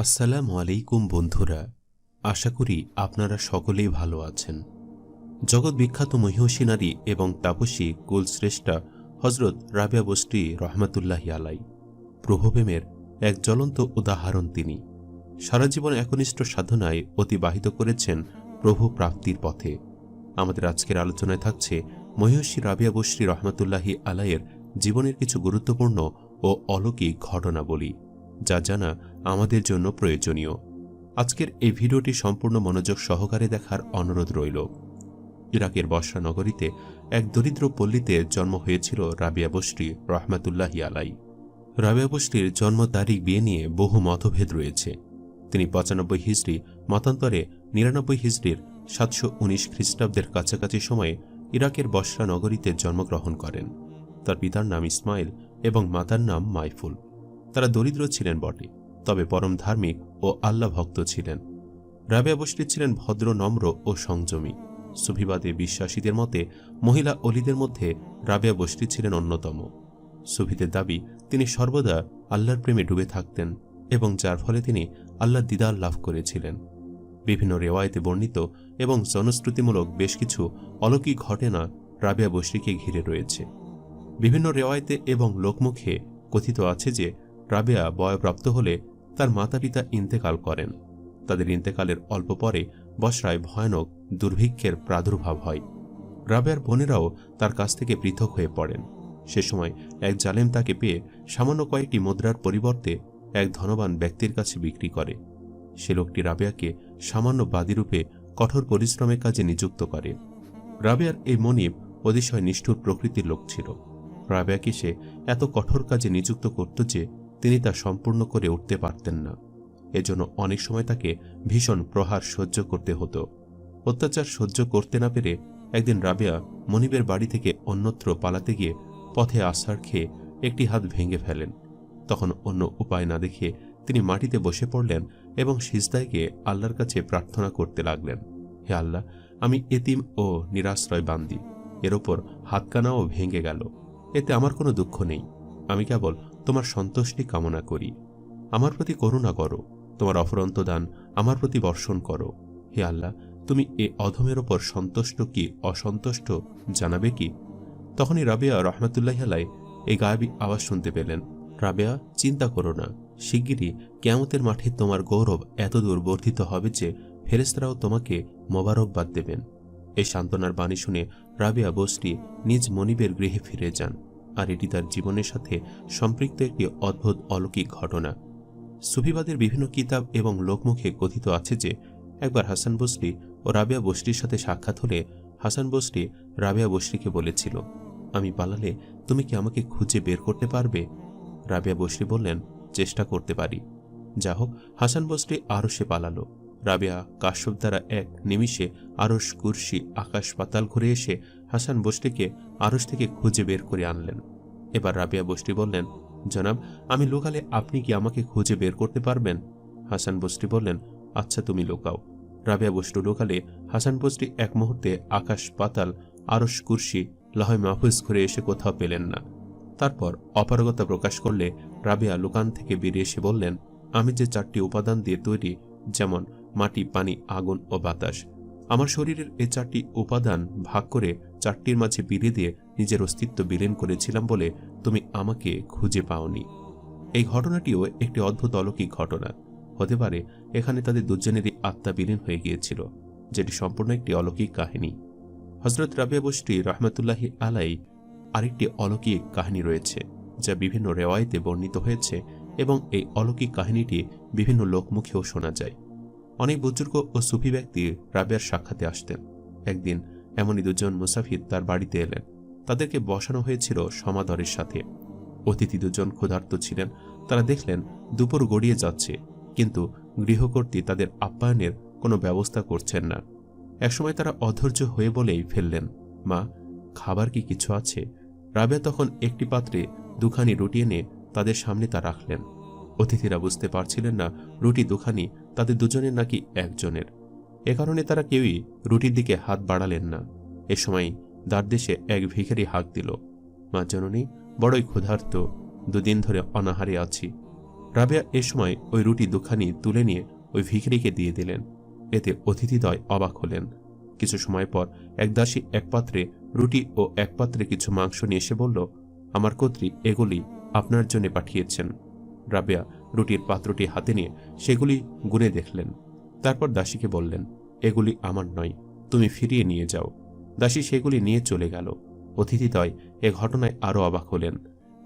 আসসালামু আলাইকুম বন্ধুরা, আশা করি আপনারা সকলেই ভালো আছেন। জগৎ বিখ্যাত মহিষী নারী এবং তাপসী কুলশ্রেষ্ঠা হজরত রাবিয়া বস্তি রহমাতুল্লাহি আলাই। প্রভুপ্রেমের এক জ্বলন্ত উদাহরণ তিনি। সারা জীবন একনিষ্ঠ সাধনায় অতিবাহিত করেছেন প্রভু প্রাপ্তির পথে। আমাদের আজকের আলোচনায় থাকছে মহিষী রাবিয়া বস্রী রহমাতুল্লাহি আলাইয়ের জীবনের কিছু গুরুত্বপূর্ণ ও অলৌকিক ঘটনাবলী। যা জানা আমাদের জন্য প্রয়োজনীয়। আজকের এই ভিডিওটি সম্পূর্ণ মনোযোগ সহকারে দেখার অনুরোধ রইল। ইরাকের বসরা নগরীতে এক দরিদ্র পল্লীতে জন্ম হয়েছিল রাবিয়া বস্রি রহমাতুল্লাহি আলাই রাবিয়া বস্রির জন্ম তারিখ বিয়ে নিয়ে বহু মতভেদ রয়েছে। তিনি পঁচানব্বই হিজড়ি মতান্তরে নিরানব্বই হিজড়ির সাতশো উনিশ খ্রিস্টাব্দের কাছাকাছি সময়ে ইরাকের বসরা নগরীতে জন্মগ্রহণ করেন। তার পিতার নাম ইসমাইল এবং মাতার নাম মাইফুল। তারা দরিদ্র ছিলেন বটে, তবে পরম ধার্মিক ও আল্লাহ ভক্ত ছিলেন। রাবেয়া বসরি ছিলেন ভদ্র, নম্র ও সংযমী। সুফিবাদে বিশ্বাসীদের মতে মহিলা অলিদের মধ্যে রাবেয়া বসরি ছিলেন অন্যতম। সুফিদের দাবি, তিনি সর্বদা আল্লাহর প্রেমে ডুবে থাকতেন এবং যার ফলে তিনি আল্লাহ দিদার লাভ করেছিলেন। বিভিন্ন রেওয়ায়তে বর্ণিত এবং জনশ্রুতিমূলক বেশ কিছু অলৌকিক ঘটনা রাবেয়া বসরিকে ঘিরে রয়েছে। বিভিন্ন রেওয়ায়তে এবং লোকমুখে কথিত আছে যে রাবেয়া বয়প্রাপ্ত হলে তার মাতা পিতা ইন্তেকাল করেন। তাদের ইন্তেকালের অল্প পরে বসরায় ভয়ানক দুর্ভিক্ষের প্রাদুর্ভাব হয়। রাবেয়ার বোনেরাও তার কাছ থেকে পৃথক হয়ে পড়েন। সে সময় এক জালেম তাকে পেয়ে সামান্য কয়েকটি মুদ্রার পরিবর্তে এক ধনবান ব্যক্তির কাছে বিক্রি করে। সে লোকটি রাবেয়াকে সামান্য বাদীরূপে কঠোর পরিশ্রমের কাজে নিযুক্ত করে। রাবেয়ার এই মনিব অতিশয় নিষ্ঠুর প্রকৃতির লোক ছিল। রাবেয়াকে সে এত কঠোর কাজে নিযুক্ত করত যে তিনি তা সম্পূর্ণ করে উঠতে পারতেন না। এজন্য অনেক সময় তাকে ভীষণ প্রহার সহ্য করতে হতো। অত্যাচার সহ্য করতে না পেরে একদিন রাবেয়া মনিবের বাড়ি থেকে অন্যত্র পালাতে গিয়ে পথে আশ্বার খেয়ে একটি হাত ভেঙে ফেলেন। তখন অন্য উপায় না দেখে তিনি মাটিতে বসে পড়লেন এবং সিজদায় গিয়ে আল্লাহর কাছে প্রার্থনা করতে লাগলেন, হে আল্লাহ, আমি এতিম ও নিরাশ্রয় বান্দি। এর ওপর হাতকানাও ভেঙে গেল। এতে আমার কোনো দুঃখ নেই। আমি কেবল তোমার সন্তুষ্টি কামনা করি। আমার প্রতি করুণা করো। তোমার অফরন্ত দান আমার প্রতি বর্ষণ করো। হে আল্লাহ, তুমি এ অধমের ওপর সন্তুষ্ট কি, অসন্তুষ্ট জানাবে কি? তখনই রাবেয়া রহমতুল্লাহ আলাই এই গায়াবী আওয়াজ শুনতে পেলেন। রাবেয়া, চিন্তা করো না। শিগগিরই কেয়ামতের মাঠে তোমার গৌরব এতদূর বর্ধিত হবে যে ফেরেস্তারাও তোমাকে মোবারকবাদ দেবেন। এই সান্ত্বনার বাণী শুনে রাবেয়া বসরি নিজ মনিবের গৃহে ফিরে যান। আর এটি তার জীবনের সাথে সম্পৃক্ত একটি অদ্ভুত অলৌকিক ঘটনা। সুফিবাদের বিভিন্ন কিতাব এবং লোকমুখে কথিত আছে যে, একবার হাসান বসরি ও রাবেয়া বসরির সাথে সাক্ষাৎ হলে হাসান বসরি রাবেয়া বসরিকে বলেছিল, আমি পালালে তুমি কি আমাকে খুঁজে বের করতে পারবে? রাবেয়া বসরি বললেন, চেষ্টা করতে পারি। যা হোক, হাসান বসরি আরও সে পালালো। রাবেয়া কাশ্যপ দ্বারা এক নিমিষে আরস কুর্সি আকাশ পাতাল ঘুরে এসে হাসান বসরিকে আরস থেকে খুঁজে বের করে আনলেন। এবার রাবিয়া বসরি বললেন, জনাব, আমি লোকালে আপনি কি আমাকে খুঁজে বের করতে পারবেন? হাসান বসরি বললেন আচ্ছা তুমি লোকাও। রাবিয়া বসরু লোকালে হাসান বসরি এক মুহূর্তে আকাশ পাতাল আরস কুর্সি লহয় মাহফুজ ঘুরে এসে কোথাও পেলেন না। তারপর অপারগতা প্রকাশ করলে রাবিয়া লোকান থেকে বেরিয়ে এসে বললেন, আমি যে চারটি উপাদান দিয়ে তৈরি, যেমন মাটি, পানি, আগুন ও বাতাস, আমার শরীরের এই চারটি উপাদান ভাগ করে চারটির মাঝে বিলে দিয়ে নিজের অস্তিত্ব বিলীন করেছিলাম বলে তুমি আমাকে খুঁজে পাওনি। এই ঘটনাটিও একটি অদ্ভুত অলৌকিক ঘটনা। হতে পারে এখানে তাদের দুজনেরই আত্মা বিলীন হয়ে গিয়েছিল, যেটি সম্পূর্ণ একটি অলৌকিক কাহিনী। হজরত রাবিয়া বস্রি রহমতুল্লাহি আলাই আরেকটি অলৌকিক কাহিনী রয়েছে, যা বিভিন্ন রেওয়ায়তে বর্ণিত হয়েছে এবং এই অলৌকিক কাহিনীটি বিভিন্ন লোকমুখেও শোনা যায়। অনেক বুজুর্গ ও সুফি ব্যক্তি রাবিয়ার সাক্ষাতে আসতেন। একদিন এমনই দুজন মুসাফির তার বাড়িতে এলেন। তাদেরকে বসানো হয়েছিল সমাদরের সাথে। অতিথি দুজন ক্ষুধার্ত ছিলেন। তারা দেখলেন, দুপুর গড়িয়ে যাচ্ছে। কিন্তু গৃহকর্ত্রী তাদের আপ্যায়নের কোনো ব্যবস্থা করছেন না। একসময় তারা অধৈর্য হয়ে বলেই ফেললেন, মা, খাবার কি কিছু আছে? রাবেয়া তখন একটি পাত্রে দুখানি রুটি এনে তাদের সামনে তা রাখলেন। অতিথিরা বুঝতে পারছিলেন না, রুটি দুখানি তাদের দুজনের নাকি একজনের। এ কারণে তারা কেউই রুটির দিকে হাত বাড়ালেন না। এ সময় দ্বারদেশে এক ভিখারি হাঁক দিল, মা জননী, বড়ই ক্ষুধার্ত, দুদিন ধরে অনাহারে আছি। রাবেয়া এ সময় ওই রুটি দুখানি তুলে নিয়ে ওই ভিখিরিকে দিয়ে দিলেন। এতে অতিথিদ্বয় অবাক হলেন। কিছু সময় পর এক দাসী এক পাত্রে রুটি ও এক পাত্রে কিছু মাংস নিয়ে এসে বলল, আমার কর্ত্রী এগুলি আপনার জন্য পাঠিয়েছেন। রাবেয়া রুটির পাত্রটি হাতে নিয়ে সেগুলি গুনে দেখলেন। তারপর দাসীকে বললেন, এগুলি আমার নয়, তুমি ফিরিয়ে নিয়ে যাও। দাসী সেগুলি নিয়ে চলে গেল। অতিথিদ্বয় এ ঘটনায় আরও অবাক হলেন।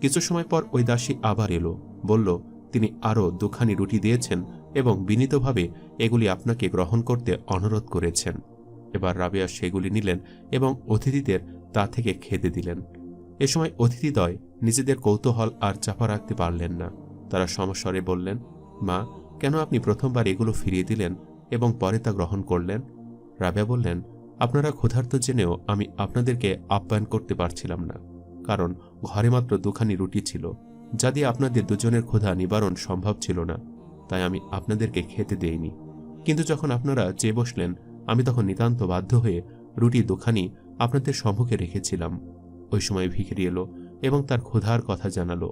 কিছু সময় পর ওই দাসী আবার এলো, বলল, তিনি আরও দুখানি রুটি দিয়েছেন এবং বিনীতভাবে এগুলি আপনাকে গ্রহণ করতে অনুরোধ করেছেন। এবার রাবেয়া সেগুলি নিলেন এবং অতিথিদের তা থেকে খেতে দিলেন। এ সময় অতিথিদ্বয় নিজেদের কৌতূহল আর চাপা রাখতে পারলেন না। তারা সমস্বরে বললেন, মা কেন আপনি প্রথমবার এগুলো ফিরিয়ে দিলেন এবং পরে তা গ্রহণ করলেন? রাবেয়া বললেন, আপনারা ক্ষুধার্ত জেনেও আমি আপনাদেরকে আপ্যায়ন করতে পারছিলাম না, কারণ ঘরে মাত্র দুখানি রুটি ছিল, যা দিয়ে আপনাদের দুজনের ক্ষুধা নিবারণ সম্ভব ছিল না, তাই আমি আপনাদেরকে খেতে দেইনি। কিন্তু যখন আপনারা চেয়ে বসলেন, আমি তখন নিতান্ত বাধ্য হয়ে রুটি দুখানি আপনাদের সম্মুখে রেখেছিলাম। ওই সময় ভিখিরি এলো এবং তার ক্ষুধার কথা জানালো।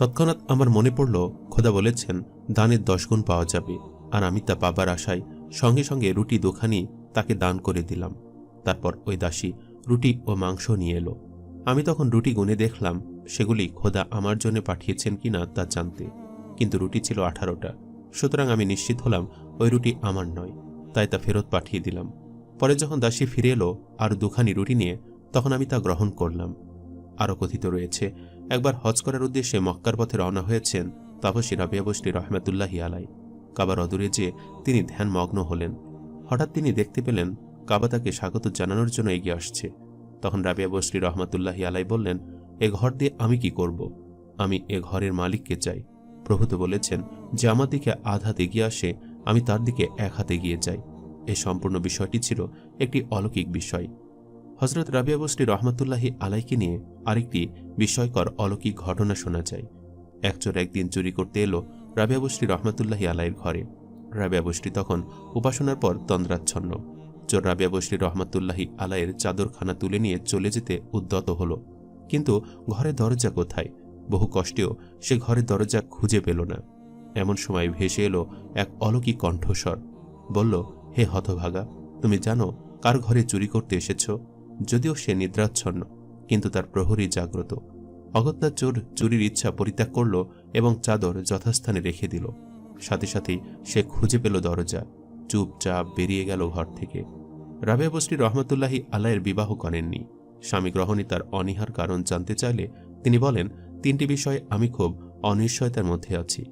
তৎক্ষণাৎ আমার মনে পড়ল, খোদা বলেছেন, দানের দশ গুণ পাওয়া যাবে। আর আমি তা পাবার আশায় সঙ্গে সঙ্গে রুটি দুখানি তাকে দান করে দিলাম। তারপর ওই দাসী রুটি ও মাংস নিয়ে এলো। আমি তখন রুটি গুনে দেখলাম, সেগুলি খোদা আমার জন্য পাঠিয়েছেন কিনা তা জানতে। কিন্তু রুটি ছিল আঠারোটা। সুতরাং আমি নিশ্চিত হলাম, ওই রুটি আমার নয়। তাই তা ফেরত পাঠিয়ে দিলাম। পরে যখন দাসী ফিরে এলো, আর দুখানি রুটি নিয়ে, তখন আমি তা গ্রহণ করলাম। আরও কথিত রয়েছে একবার হজ করার উদ্দেশ্যে মক্কার পথে রওনা হয়েছেন তাপসী রাবিয়া বসরি রহমাতুল্লাহি আলাই কাবার অদূরে যে তিনি ধ্যানমগ্ন হলেন। হঠাৎ তিনি দেখতে পেলেন কাবা তাকে স্বাগত জানানোর জন্য এগিয়ে আসছে। তখন রাবিয়া বসরি রহমাতুল্লাহি আলাই বললেন, এ ঘর দিয়ে আমি কি করব? আমি এ ঘরের মালিককে চাই। প্রভু তো বলেছেন, যে আমার দিকে আধ হাত এগিয়ে আসে, আমি তার দিকে এক হাতে এগিয়ে যাই। এই সম্পূর্ণ বিষয়টি ছিল একটি অলৌকিক বিষয়। হজরত রাবিয়া বসরি রহমতুল্লাহি আলাইকে নিয়ে আরেকটি বিস্ময়কর অলৌকিক ঘটনা শোনা যায়। একচোর একদিন চুরি করতে এলো রাবিয়া বসরি রহমতুল্লাহি আলাইয়ের ঘরে। রাবিয়া বসরি তখন উপাসনার পর তন্দ্রাচ্ছন্ন চোর রাবিয়া বসরি রহমতুল্লাহি আলাইয়ের চাদরখানা তুলে নিয়ে চলে যেতে উদ্যত হলো। কিন্তু ঘরের দরজা কোথায়? বহু কষ্টেও সে ঘরের দরজা খুঁজে পেল না। এমন সময় ভেসে এলো এক অলৌকিক কণ্ঠস্বর। বলল, হে হতভাগা, তুমি জানো কার ঘরে চুরি করতে এসেছ? যদিও সে নিদ্রাচ্ছন্ন, কিন্তু তার প্রহরী জাগ্রত। অগত্যা চোর চুরির ইচ্ছা পরিত্যাগ করল এবং চাদর যথাস্থানে রেখে দিল। সাথে সাথেই সে খুঁজে পেল দরজা। চুপচাপ বেরিয়ে গেল ঘর থেকে। রাবেয়া বসরি রহমতুল্লাহি আলাইয়ের বিবাহ করেননি। স্বামী গ্রহণে তার অনীহার কারণ জানতে চাইলে তিনি বলেন, তিনটি বিষয়ে আমি খুব অনিশ্চয়তার মধ্যে আছি।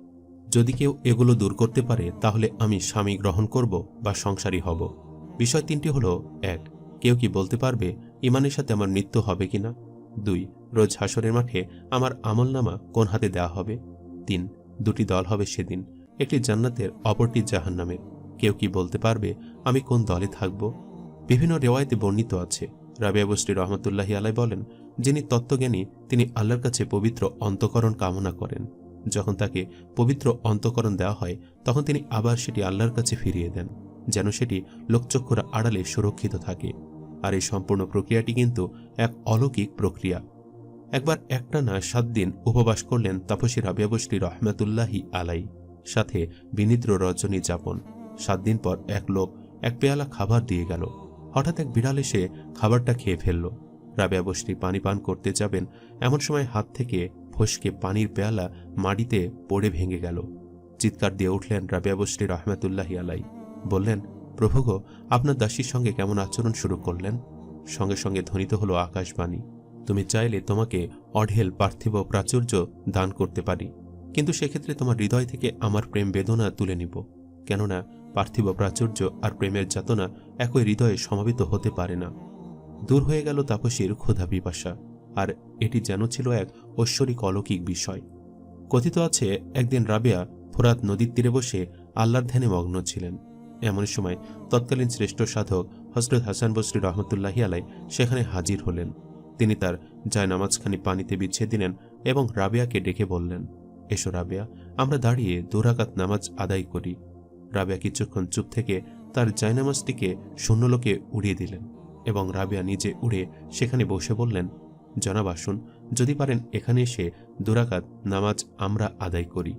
যদি কেউ এগুলো দূর করতে পারে, তাহলে আমি স্বামী গ্রহণ করব বা সংসারী হব। বিষয় তিনটি হলো, এক কেউ কি বলতে পারবে ইমানের সাথে আমার মৃত্যু হবে কিনা দুই, রোজ হাসরের মাঠে আমার আমলনামা কোন হাতে দেওয়া হবে? তিন, দুটি দল হবে সেদিন, একটি জান্নাতের, অপরটি জাহান্নামের। কেউ কি বলতে পারবে আমি কোন দলে থাকব? বিভিন্ন রেওয়ায়তে বর্ণিত আছে, রাবিয়া বস্রি রহমতুল্লাহি আলাই বলেন, যিনি তত্ত্বজ্ঞানী, তিনি আল্লাহর কাছে পবিত্র অন্তকরণ কামনা করেন। যখন তাকে পবিত্র অন্তকরণ দেওয়া হয়, তখন তিনি আবার সেটি আল্লাহর কাছে ফিরিয়ে দেন। যেন সেটি লোকচক্ষুর আড়ালে সুরক্ষিত থাকে। আর এই সম্পূর্ণ প্রক্রিয়াটি কিন্তু এক অলৌকিক প্রক্রিয়া। একবার একটা না সাত দিন উপবাস করলেন তাপসী রাবিয়া বসরি রহমাতুল্লাহি আলাই। সাথে বিনিদ্র রজনী যাপন। সাত দিন পর এক লোক এক পেয়ালা খাবার দিয়ে গেল। হঠাৎ এক বিড়াল এসে খাবারটা খেয়ে ফেলল। রাবেয়া বসরি পানি পান করতে যাবেন, এমন সময় হাত থেকে ফসকে পানির পেয়ালা মাটিতে পড়ে ভেঙে গেল। চিৎকার দিয়ে উঠলেন রাবেয়া বসরি রহমাতুল্লাহি আলাই। বললেন প্রভুগ আপনার দাসীর সঙ্গে কেমন আচরণ শুরু করলেন? সঙ্গে সঙ্গে ধ্বনিত হলো আকাশবাণী, তুমি চাইলে তোমাকে অঢেল পার্থিব প্রাচুর্য দান করতে পারি, কিন্তু সেক্ষেত্রে তোমার হৃদয় থেকে আমার প্রেম বেদনা তুলে নিব, কেননা পার্থিব প্রাচুর্য আর প্রেমের যাতনা একই হৃদয়ে সমাবেত হতে পারে না। দূর হয়ে গেল তাপসীর ক্ষুধা পিপাসা, আর এটি যেন ছিল এক ঐশ্বরিক অলৌকিক বিষয়। কথিত আছে, একদিন রাবেয়া ফোরাত নদীর তীরে বসে আল্লাহর ধ্যানে মগ্ন ছিলেন। এমন সময় তৎকালীন শ্রেষ্ঠ সাধক হজরত হাসান বসরি রহমতুল্লাহি আলাই সেখানে হাজির হলেন। তিনি তার জায়নামাজখানি পানিতে বিছিয়ে দিলেন এবং রাবেয়াকে ডেকে বললেন, এসো রাবেয়া, আমরা দাঁড়িয়ে দুরাকাত নামাজ আদায় করি। রাবেয়া কিছুক্ষণ চুপ থেকে তার জায়নামাজটিকে শূন্যলোকে উড়িয়ে দিলেন এবং রাবেয়া নিজে উড়ে সেখানে বসে বললেন, জনাব আসুন, যদি পারেন এখানে এসে দুরাকাত নামাজ আমরা আদায় করি।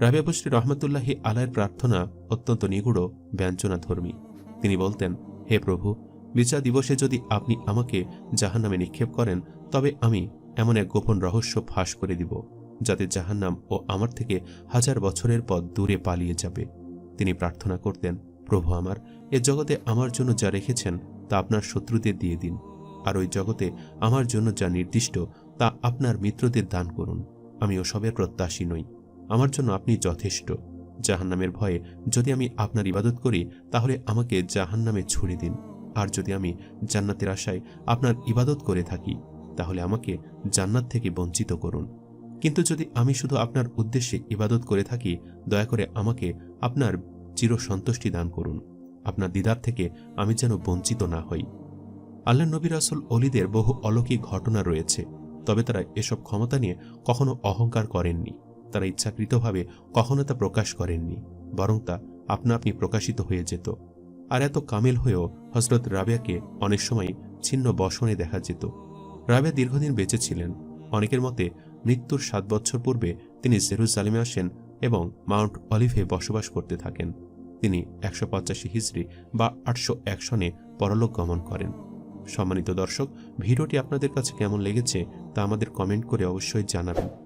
রাবিয়া বসরি রহমতুল্লাহি আলায়ের প্রার্থনা অত্যন্ত নিগুড়, ব্যঞ্জনাধর্মী। তিনি বলতেন, হে প্রভু, বিচার দিবসে যদি আপনি আমাকে জাহান্নামে নিক্ষেপ করেন, তবে আমি এমন এক গোপন রহস্য ফাঁস করে দিব, যাতে জাহান্নাম ও আমার থেকে হাজার বছরের পর দূরে পালিয়ে যাবে। তিনি প্রার্থনা করতেন, প্রভু আমার, এ জগতে আমার জন্য যা রেখেছেন, তা আপনার শত্রুদের দিয়ে দিন, আর ওই জগতে আমার জন্য যা নির্দিষ্ট, তা আপনার মিত্রদের দান করুন। আমি ওসবের প্রত্যাশী নই। আমার জন্য আপনি যথেষ্ট। জাহান্নামের ভয়ে যদি আমি আপনার ইবাদত করি, তাহলে আমাকে জাহান্নামে ছুড়ে দিন। আর যদি আমি জান্নাতের আশায় আপনার ইবাদত করে থাকি, তাহলে আমাকে জান্নাত থেকে বঞ্চিত করুন। কিন্তু যদি আমি শুধু আপনার উদ্দেশ্যে ইবাদত করে থাকি, দয়া করে আমাকে আপনার চির সন্তুষ্টি দান করুন। আপনার দিদার থেকে আমি যেন বঞ্চিত না হই। আল্লাহ নবী রাসুল অলিদের বহু অলৌকিক ঘটনা রয়েছে, তবে তারা এসব ক্ষমতা নিয়ে কখনো অহংকার করেননি। তারা ইচ্ছাকৃতভাবে কখনো তা প্রকাশ করেননি, বরং তা আপনা আপনি প্রকাশিত হয়ে যেত। আর এত কামেল হয়েও হজরত রাবিয়াকে অনেক সময় ছিন্ন বসনে দেখা যেত। রাবিয়া দীর্ঘদিন বেঁচে ছিলেন। অনেকের মতে মৃত্যুর সাত বছর পূর্বে তিনি জেরুজালেমে আসেন এবং মাউন্ট অলিভে বসবাস করতে থাকেন। তিনি একশো পঁচাশি হিজড়ি বা আটশো এক সনে পরলোক গমন করেন। সম্মানিত দর্শক, ভিডিওটি আপনাদের কাছে কেমন লেগেছে তা আমাদের কমেন্ট করে অবশ্যই জানাবেন।